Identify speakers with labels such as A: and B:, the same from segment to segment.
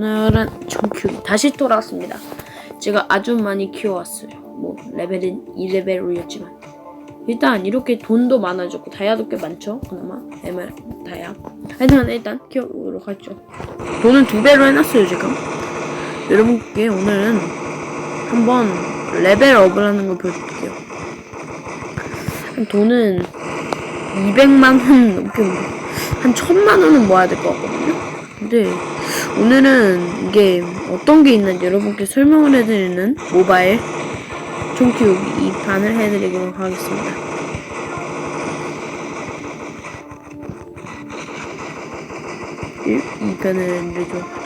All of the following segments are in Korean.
A: 오늘은 정큐 다시 돌아왔습니다. 제가 아주 많이 키워왔어요. 뭐 레벨은 2레벨 올렸지만 일단 이렇게 돈도 많아졌고 다이아도 꽤 많죠. 그나마 에메 다이아. 하여튼 일단 키워보도록 하죠. 돈은 두 배로 해놨어요 지금. 여러분께 오늘은 한번 레벨업을 하는 걸 보여드릴게요. 돈은 200만 원 넘게 한 1000만 원은 모아야 될 것 같거든요. 근데 오늘은 이게 어떤 게 있는지 여러분께 설명을 해드리는 모바일 총 키우기 2판을 해드리도록 하겠습니다. 이 2편을 내줘. 쪽.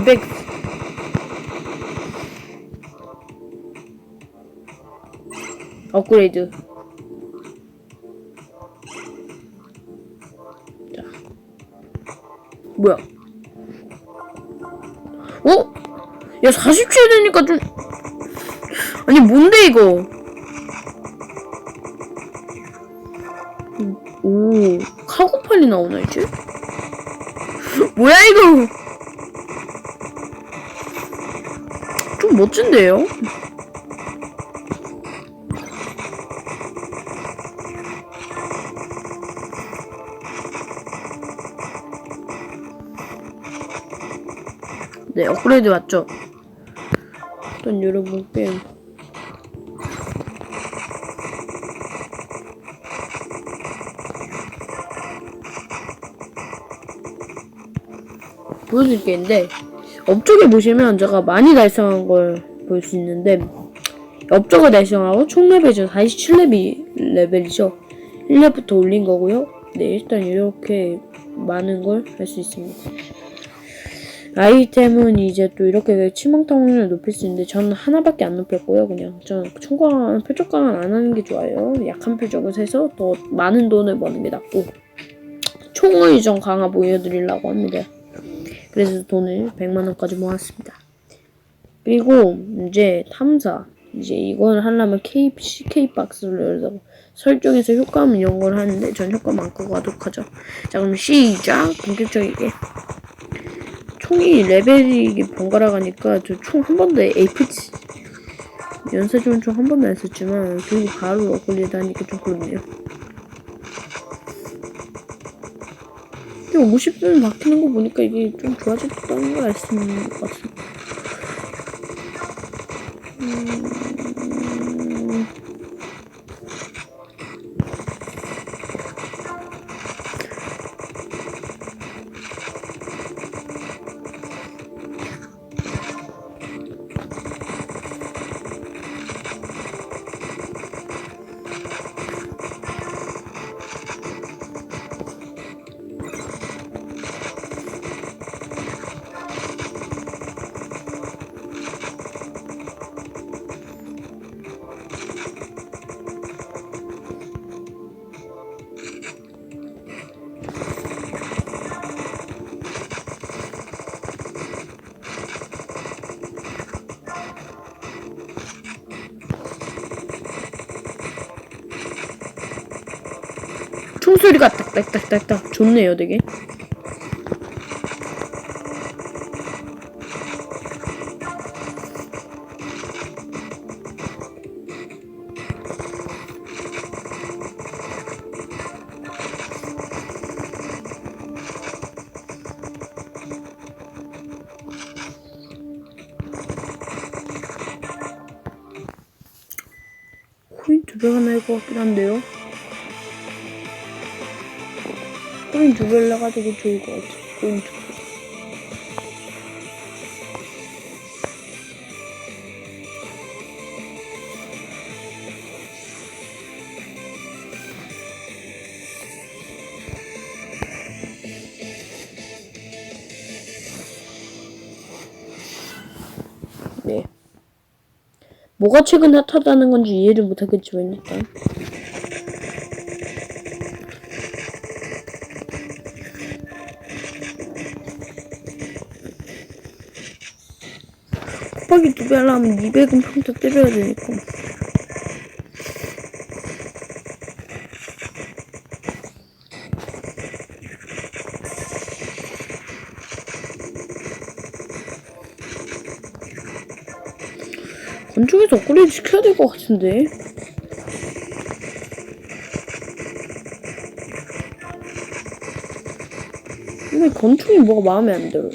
A: 이백 업그레이드 자 뭐야 어? 야 40초에 되니까 좀 아니 뭔데 이거 오 카고팔이 나오나 이제? 뭐야 이거 좀 멋진데요? 네, 업그레이드 맞죠? 일단 여러분께 보여드릴 게 있는데? 업적에 보시면 제가 많이 달성한 걸 볼 수 있는데 업적을 달성하고 총 레벨이 47레벨 레벨이죠? 1렙부터 올린 거고요. 네 일단 이렇게 많은 걸 할 수 있습니다 아이템은 이제 또 이렇게 치명타 확률을 높일 수 있는데 저는 하나밖에 안 높였고요. 그냥 저는 총광 표적 강화 안 하는 게 좋아요. 약한 표적을 해서 더 많은 돈을 버는 게 낫고 총을 이전 강화 보여드리려고 합니다. 그래서 돈을 100만 원까지 모았습니다. 그리고 이제 탐사 이제 이걸 하려면 K CK 박스를 설정에서 효과음 이런 걸 하는데 전 효과음 안 끄고 하도록 하죠. 자 그럼 시작 본격적이게 총이 레벨이 번갈아 가니까 저 총 한 번도 AP치 연사 좋은 총한 번도 안 썼지만 그리고 바로 업글레이드 하니까 좀 그렇네요. 근데 50분 바뀌는 거 보니까 이게 좀 좋아졌다는 걸 알 수 있는 것 같습니다. 총소리가 딱딱딱딱딱 좋네요 되게. 코인 두 배가 나을 것 같긴 한데요 개를 해가지고 좋을 것 같아. 두 개. 네. 뭐가 최근 핫하다는 건지 이해를 못하겠지만 일단 곱하기 두 배 하려면 200은 평타 때려야 되니까. 건축에서 업그레이드 시켜야 될 것 같은데. 근데 건축이 뭐가 마음에 안 들어요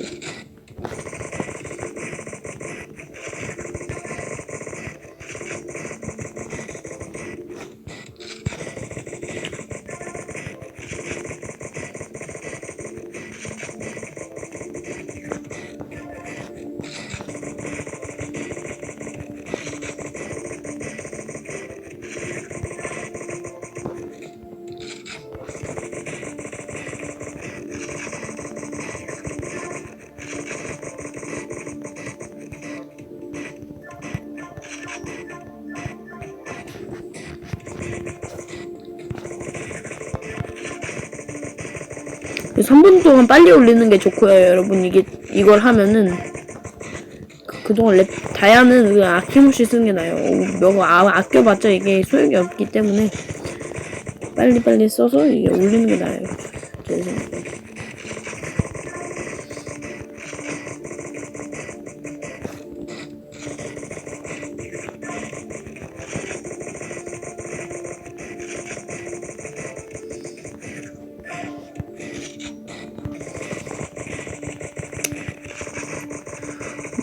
A: 그 3분 동안 빨리 올리는 게 좋고요, 여러분. 이게, 이걸 하면은, 그, 그동안 랩, 다이아는 아낌없이 쓰는 게 나아요. 몇, 아, 아껴봤자 이게 소용이 없기 때문에, 빨리빨리 써서 이게 올리는 게 나아요. 제 생각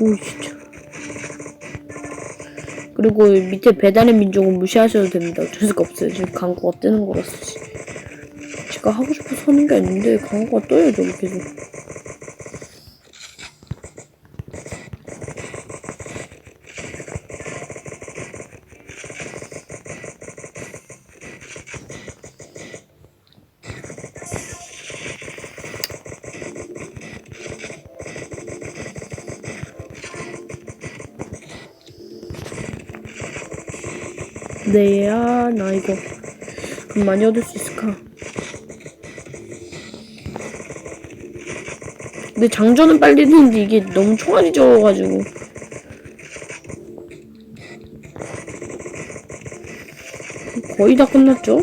A: 오, 진짜. 그리고 밑에 배달의 민족은 무시하셔도 됩니다. 어쩔 수가 없어요. 지금 광고가 뜨는 거라서. 제가 하고 싶어서 하는 게 아닌데, 광고가 떠요, 저기 계속. 네야, 나 이거. 많이 얻을 수 있을까? 근데 장전은 빨리 되는데 이게 너무 총알이 적어가지고. 거의 다 끝났죠?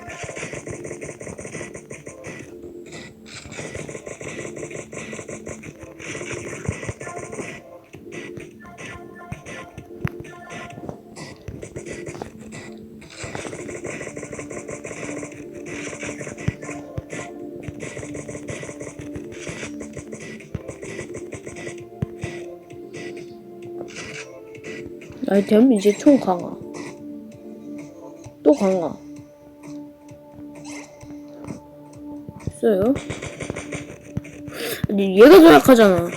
A: 끝났네. 아이템 이제 총 강화. 또 강화. 있어요? 아니 얘가 더 약하잖아.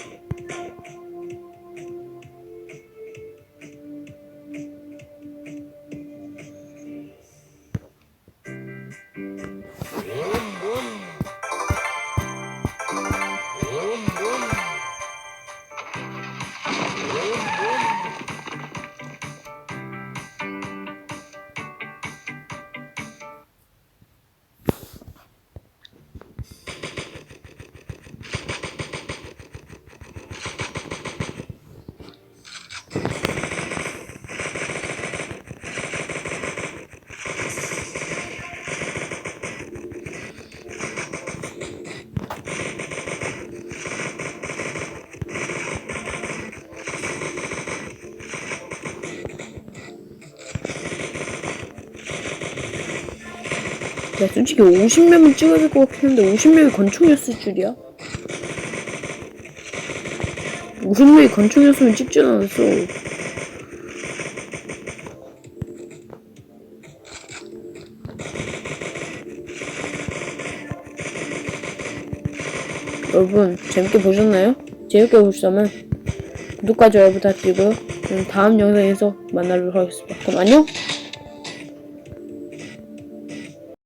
A: 야, 솔직히 50명은 찍어야 될 것 같긴 한데 50명이 권총이었을 줄이야? 50명이 권총이었으면 찍지 않았어. 여러분 재밌게 보셨나요? 재밌게 보셨다면 구독과 좋아요 부탁드리고요. 그럼 다음 영상에서 만나도록 하겠습니다. 그럼 안녕!